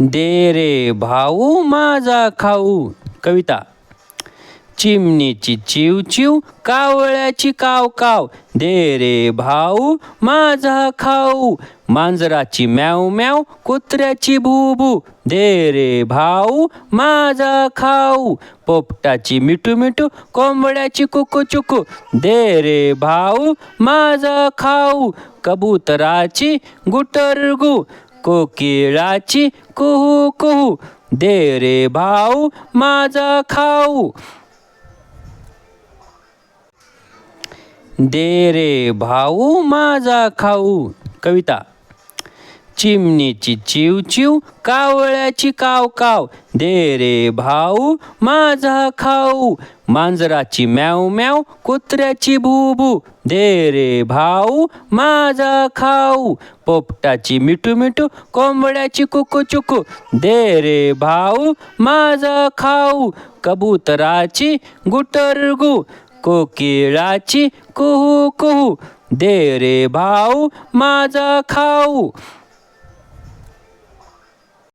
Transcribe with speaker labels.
Speaker 1: दे रे भाऊ माझा खाऊ. कविता. चिमणीची चिव चिव कावळ्याची काव काव दे रे भाऊ माझा खाऊ. मांजराची म्याव म्याव कुत्र्याची भूभू. दे रे भाऊ माझा खाऊ. पोपटाची मिठू मिठू कोंबड्याची कुकू चुकू. दे रे भाऊ माझा खाऊ. कबुतराची गुटरगू. कोकिळाची कुहू कुहू. दे रे भाऊ माझा खाऊ. दे रे भाऊ माझा खाऊ. कविता. चिमणीची चिव चिव कावळ्याची काव काव. दे रे भाऊ माझा खाऊ. मांजराची म्याव म्याव कुत्र्याची भूभू. दे रे भाऊ माझा खाऊ. पोपटाची मिठू मिठू कोंबड्याची कुकू चुकू. दे रे भाऊ माझा खाऊ. कबुतराची गुटरगू कोकिळाची कुहू कुहू. दे रे भाऊ माझा खाऊ.